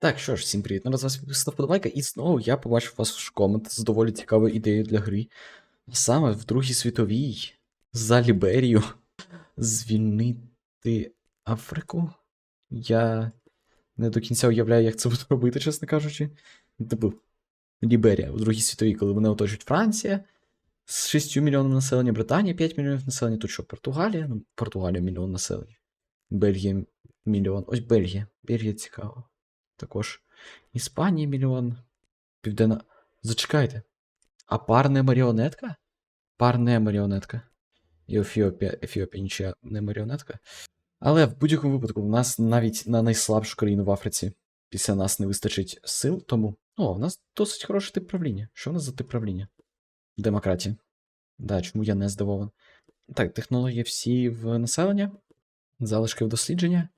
Так, що ж, всім привіт. Нараз вас підписана вподобайка, і знову я побачив вас ваш комент з доволі цікавою ідеєю для гри. Саме в Другій світовій за Ліберію звільнити Африку. Я не до кінця уявляю, як це буду робити, чесно кажучи. Типу, Ліберія у Другій світовій, коли вони оточують Франція з 6 мільйонами населення, Британія 5 мільйонів населення, тут що, Португалія? Ну, Португалія мільйон населення. Бельгія мільйон. Ось Бельгія. Бельгія цікаво. Також Іспанія мільйон. Південна. Зачекайте. А пар не маріонетка? Пар не маріонетка. І Ефіопія, Ефіопія нічия не маріонетка. Але в будь-якому випадку, в нас навіть на найслабшу країну в Африці після нас не вистачить сил, тому. О, в нас досить хороший тип правління. Що в нас за тип правління? Демократія. Да, чому я не здивований. Так, технології всі в населення, залишки в дослідження.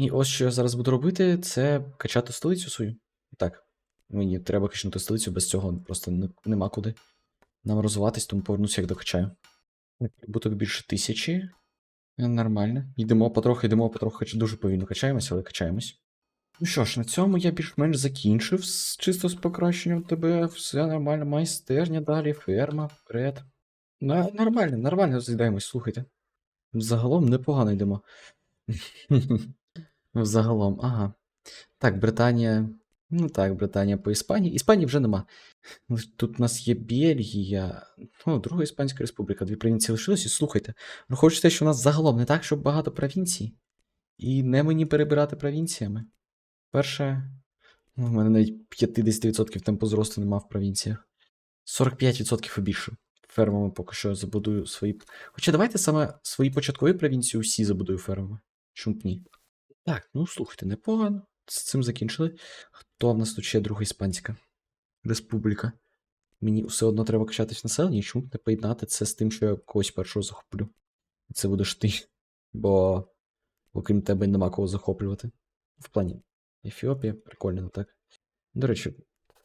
І ось що я зараз буду робити, це качати столицю свою. Так, мені треба качнути столицю, без цього просто не- нема куди нам розвиватись, тому повернуся, як докачаю. Прибуток більше тисячі. Е, Нормально. Йдемо потроху, йдемо потроху, дуже повільно качаємось, але качаємось. Ну що ж, на цьому я більш-менш закінчив чисто з покращенням тебе. Все нормально, майстерня далі, ферма, вперед. На, нормально, нормально розглядаємось, слухайте. Загалом непогано йдемо. Взагалом, ага. Так, Британія. Ну так, Британія по Іспанії. Іспанії вже нема. Ну, Тут у нас є Бельгія. Ну, Друга Іспанська Республіка. Дві провінції лишилось. І слухайте. Враховуючи те, що у нас загалом не так, щоб багато провінцій. І не мені перебирати провінціями. Перше. Ну, в мене навіть 50% темпу зросту нема в провінціях. 45% і більше. Фермами поки що забудую свої. Хоча давайте саме свої початкові провінції усі забудую фермами. Чому б ні? Так, ну слухайте, непогано. З цим закінчили. Хто в нас тут ще друга іспанська республіка? Мені все одно треба качатись населення, чому не поєднати це з тим, що я когось першого захоплю. Це будеш ти. Бо окрім тебе нема кого захоплювати. В плані Ефіопія, прикольно, так. До речі,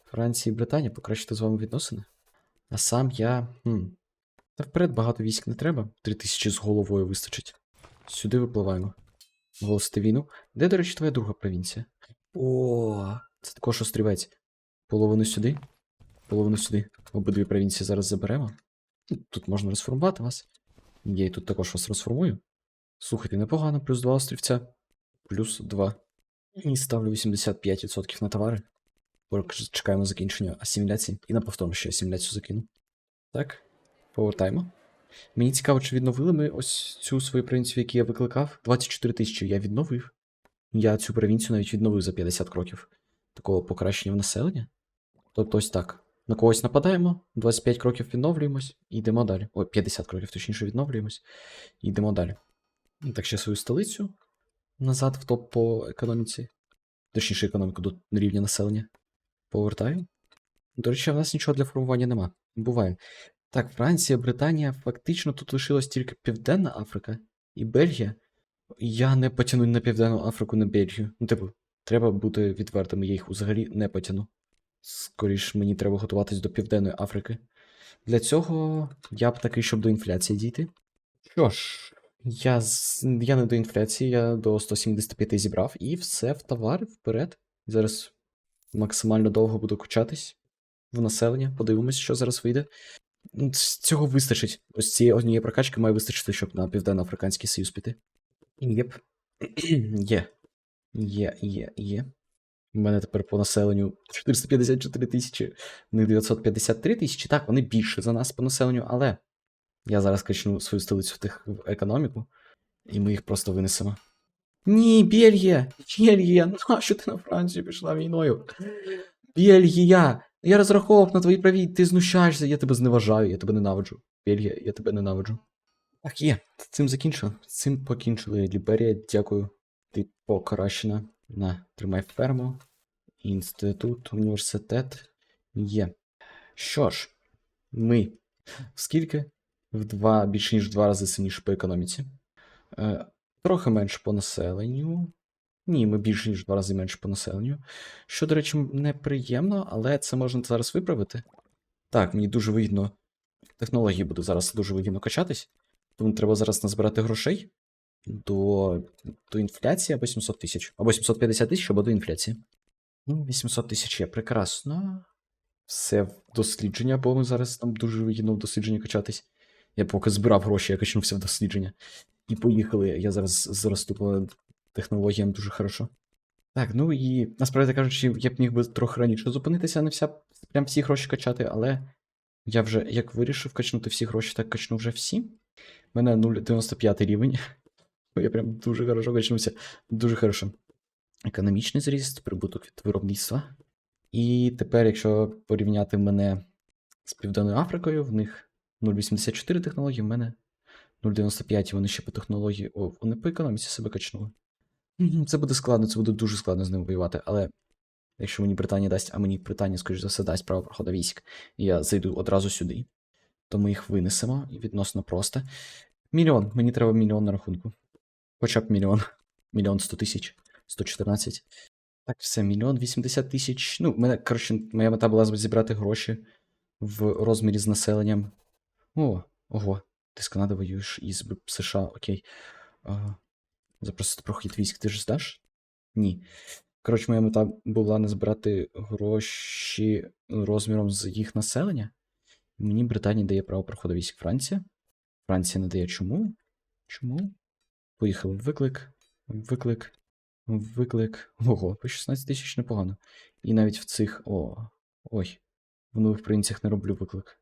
Франція і Британія покращити з вами відносини. А сам я. Хм. Та вперед багато військ не треба. Три тисячі з головою вистачить. Сюди випливаємо. Голосити війну. Де, до речі, твоя друга провінція? О, це також острівець. Половину сюди, половину сюди. Обидві провінції зараз заберемо. Тут можна розформувати вас. Я і тут також вас розформую. Слухайте, непогано, плюс два острівця. Плюс два. І ставлю 85% на товари. Поки чекаємо закінчення асиміляції. І на повторно ще асиміляцію закину. Так, повертаємо. Мені цікаво, чи відновили ми ось цю свою провінцію, яку я викликав. 24 тисячі я відновив. Я цю провінцію навіть відновив за 50 кроків. Такого покращення в населення. Тобто ось так. На когось нападаємо, 25 кроків відновлюємось і йдемо далі. Ой, 50 кроків, точніше, відновлюємось. Йдемо далі. Так, ще свою столицю назад в топ по економіці. Точніше, економіку до рівня населення. Повертаю. До речі, в нас нічого для формування нема. Буває. Так, Франція, Британія, фактично тут лишилась тільки Південна Африка і Бельгія. Я не потяну на Південну Африку, на Бельгію. Ну, типу, треба бути відвертим, я їх взагалі не потяну. Скоріш мені треба готуватись до Південної Африки. Для цього я б такий, щоб до інфляції дійти. Що ж, я, я не до інфляції, я до 175 зібрав, і все в товари вперед. Зараз максимально довго буду качатись в населення. Подивимось, що зараз вийде. Ну, Цього вистачить. Ось цієї однієї прокачки має вистачити, щоб на Південно-Африканський Союз піти. Єп. Є. Є, є, є. У мене тепер по населенню 454 тисячі, не 953 тисячі. Так, вони більше за нас по населенню, але я зараз качну свою столицю в тих в економіку, і ми їх просто винесемо. Ні, Бельгія! Бельгія! Нащо ти на Францію пішла війною? Бельгія! Я розраховував на твої праві, ти знущаєшся, я тебе зневажаю, я тебе ненавиджу. Бельгія, я тебе ненавиджу. Так, є, цим закінчили. З цим покінчили. Ліберія, дякую. Ти покращена. На, тримай ферму. Інститут, університет. Є. Що ж, ми. Скільки? В два, більше ніж в два рази сильніше по економіці. Е, трохи менше по населенню. Ні, ми більше ніж два рази менше по населенню. Що, до речі, неприємно, але це можна зараз виправити. Так, мені дуже вигідно. Технології буде зараз дуже вигідно качатись. Тому треба зараз назбирати грошей до, до інфляції або 700 тисяч. Або 750 тисяч, або до інфляції. Ну, 800 тисяч є, прекрасно. Все в дослідження, бо ми зараз там дуже вигідно в дослідження качатись. Я поки збирав гроші, я качнувся в дослідження. І поїхали. Я зараз зросту технологіям дуже хорошо. Так, ну і насправді кажучи, я б міг би трохи раніше зупинитися, не вся, прям всі гроші качати, але я вже як вирішив качнути всі гроші, так качну вже всі. У мене 0,95 рівень. Я прям дуже хорошо качнувся. Дуже хорошо. Економічний зріст, прибуток від виробництва. І тепер, якщо порівняти мене з Південною Африкою, в них 0,84 технології, в мене 0,95, і вони ще по технології. О, вони по економіці себе качнули. Це буде складно, це буде дуже складно з ними воювати, але якщо мені Британія дасть, а мені Британія, скоріш за все, дасть право проходу військ, і я зайду одразу сюди, то ми їх винесемо і відносно просто. Мільйон, мені треба мільйон на рахунку. Хоча б мільйон. Мільйон сто тисяч, 114. Так, все, мільйон 80 тисяч. Ну, мене, коротше, моя мета була зібрати гроші в розмірі з населенням. О, ого, ти з Канади воюєш із США, окей. Ага. Запросити прохід військ, ти ж здаш? Ні. Коротше, моя мета була не збирати гроші розміром з їх населення. Мені Британія дає право проходу військ Франція. Франція не дає чому? Чому? Поїхали. Виклик. Виклик. Виклик. Ого, по 16 тисяч непогано. І навіть в цих. О. Ой. В нових провінціях не роблю виклик.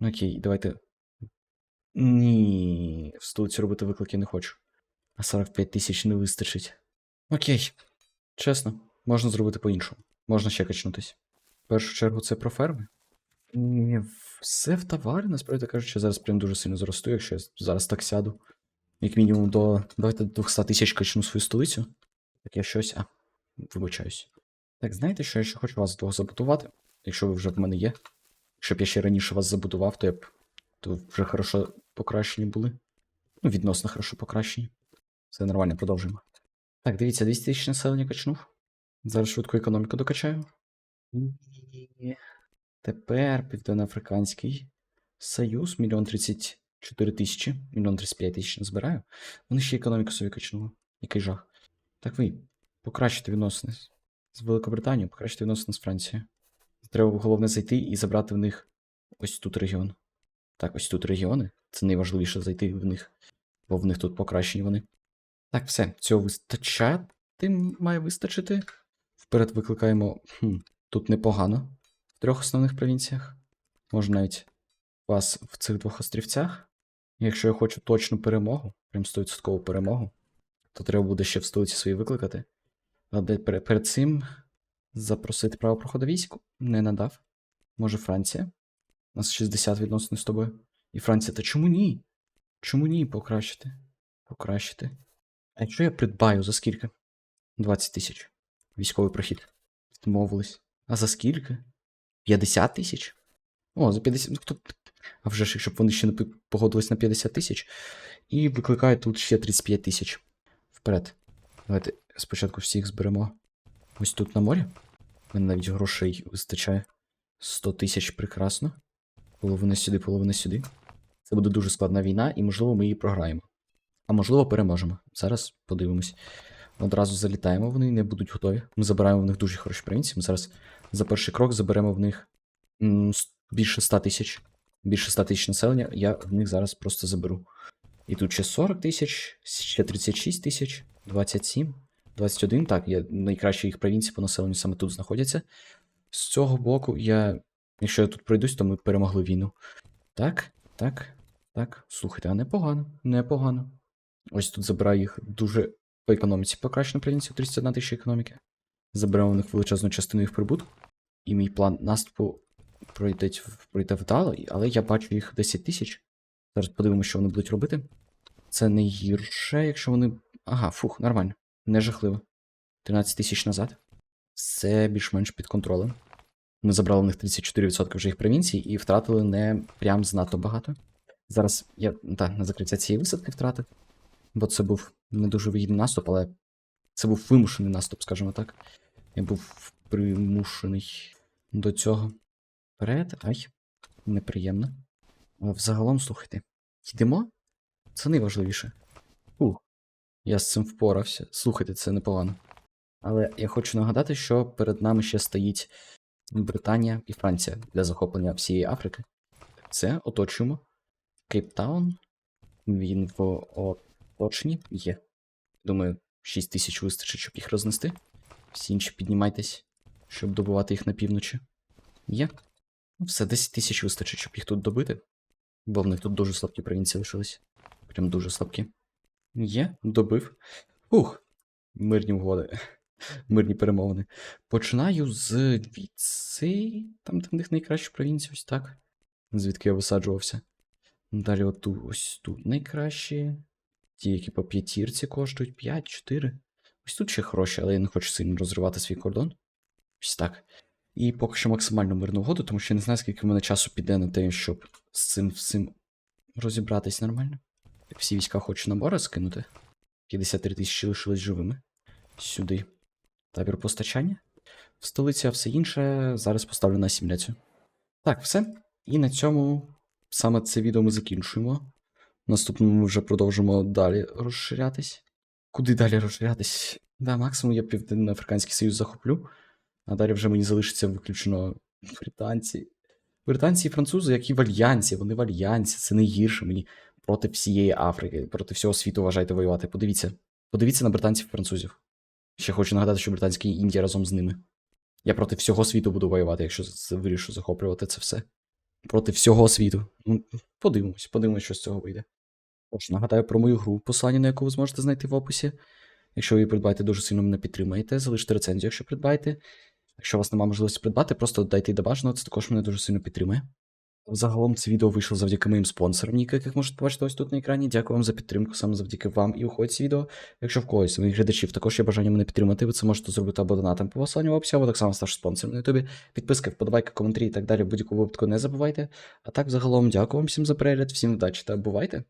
Окей, давайте. Ні, в столиці робити виклик я не хочу. А 45 тисяч не вистачить. Окей. Чесно, можна зробити по-іншому. Можна ще качнутись. В першу чергу це про ферми. Ні, все в товарі, насправді кажучи, зараз прям дуже сильно зросту, якщо я зараз так сяду. Як мінімум до. Давайте до 200 тисяч качну свою столицю. Так я щось. А, вибачаюсь. Так, знаєте, що я ще хочу вас двох забудувати, якщо ви вже в мене є. Щоб я ще раніше вас забудував, то я б. То вже хорошо покращені були. Ну, відносно хорошо покращені. Все нормально, продовжуємо. Так, дивіться, 200 тисяч населення качнув. Зараз швидко економіку докачаю. І тепер Південноафриканський Союз, мільйон 34 тисячі, мільйон 35 тисяч збираю. Вони ще економіку собі качнули. Який жах. Так ви покращите відносини з Великобританією, покращите відносини з Францією. Треба головне зайти і забрати в них ось тут регіон. Так, ось тут регіони. Це найважливіше зайти в них, бо в них тут покращені вони. Так, все, цього вистачати має вистачити. Вперед викликаємо. Хм, тут непогано. В трьох основних провінціях. Може навіть вас в цих двох острівцях. Якщо я хочу точну перемогу, прям 100% перемогу, то треба буде ще в столиці свої викликати. Але перед цим запросити право проходу війську. Не надав. Може Франція? У нас 60 відносини з тобою. І Франція, та чому ні? Чому ні? Покращити. Покращити. А якщо я придбаю за скільки? 20 тисяч. Військовий прохід. Відмовились. А за скільки? 50 тисяч? О, за 50. Ну, хто... А вже ж, якщо б вони ще не погодились на 50 тисяч. І викликають тут ще 35 тисяч. Вперед. Давайте спочатку всіх зберемо. Ось тут на морі. Мене навіть грошей вистачає. 100 тисяч прекрасно. Половина сюди, половина сюди. Це буде дуже складна війна, і, можливо, ми її програємо. А можливо, переможемо. Зараз подивимось. Одразу залітаємо, вони не будуть готові. Ми забираємо в них дуже хороші провінції. Ми зараз за перший крок заберемо в них більше 100 тисяч. Більше 100 тисяч населення. Я в них зараз просто заберу. І тут ще 40 тисяч, ще 36 тисяч, 27, 21. Так, я найкращі їх провінції по населенню саме тут знаходяться. З цього боку я. Якщо я тут пройдусь, то ми перемогли війну. Так, так, так. Слухайте, а непогано, непогано. Ось тут забираю їх дуже по економіці покращено провінцію 31 тисяча економіки. Заберемо в них величезну частину їх прибутку. І мій план наступу пройде, пройде вдало, але я бачу їх 10 тисяч. Зараз подивимося, що вони будуть робити. Це не гірше, якщо вони. Ага, фух, нормально. Не жахливо. 13 тисяч назад. Все більш-менш під контролем. Ми забрали в них 34% вже їх провінцій і втратили не прям знато багато. Зараз я так, на закриття цієї висадки втратив, бо це був не дуже вигідний наступ, але це був вимушений наступ, скажімо так. Я був примушений до цього. Вперед, ай, неприємно. Але взагалом, слухайте, йдемо? Це найважливіше. Ух, я з цим впорався. Слухайте, це непогано. Але я хочу нагадати, що перед нами ще стоїть Британія і Франція для захоплення всієї Африки. Це оточуємо. Кейптаун. Він в оточенні є. Думаю, 6 тисяч вистачить, щоб їх рознести. Всі інші піднімайтесь, щоб добувати їх на півночі. Є. Ну, все, 10 тисяч вистачить, щоб їх тут добити. Бо в них тут дуже слабкі провінції лишились. Прям дуже слабкі. Є, добив. Ух, мирні угоди. Мирні перемовини. Починаю з Віци, там, де в них найкращі провінції, ось так. Звідки я висаджувався. Далі отут, ось тут найкращі. Ті, які по п'ятірці коштують 5, 4. Ось тут ще гроші, але я не хочу сильно розривати свій кордон. Ось так. І поки що максимально мирну угоду, тому що я не знаю, скільки в мене часу піде на те, щоб з цим всім розібратись нормально. Так, всі війська хочу набори скинути. 53 тисячі лишились живими. Сюди. Табір постачання. В столиці, а все інше зараз поставлю на асиміляцію. Так, все. І на цьому саме це відео ми закінчуємо. Наступному ми вже продовжимо далі розширятись. Куди далі розширятись? Да, максимум я Південно-Африканський Союз захоплю, а далі вже мені залишиться виключно британці. Британці і французи, які в альянсі, вони в альянсі, це найгірше мені проти всієї Африки, проти всього світу вважайте воювати. Подивіться. Подивіться на британців і французів. Ще хочу нагадати, що британська Індія разом з ними. Я проти всього світу буду воювати, якщо вирішу захоплювати це все. Проти всього світу. Ну, подивимось, подивимось, що з цього вийде. Тож, нагадаю про мою гру, посилання на яку ви зможете знайти в описі. Якщо ви її придбаєте, дуже сильно мене підтримаєте, залиште рецензію, якщо придбаєте. Якщо у вас немає можливості придбати, просто додайте й до бажаного, це також мене дуже сильно підтримує. Загалом це відео вийшло завдяки моїм спонсорам, яких можете побачити ось тут на екрані. Дякую вам за підтримку, саме завдяки вам і уходить це відео. Якщо в когось з моїх глядачів також є бажання мене підтримати, ви це можете зробити або донатом по посиланню в описі, або так само ставши спонсором на ютубі. Підписки, вподобайки, коментарі і так далі в будь-якому випадку не забувайте. А так, загалом, дякую вам всім за перегляд, всім вдачі та бувайте!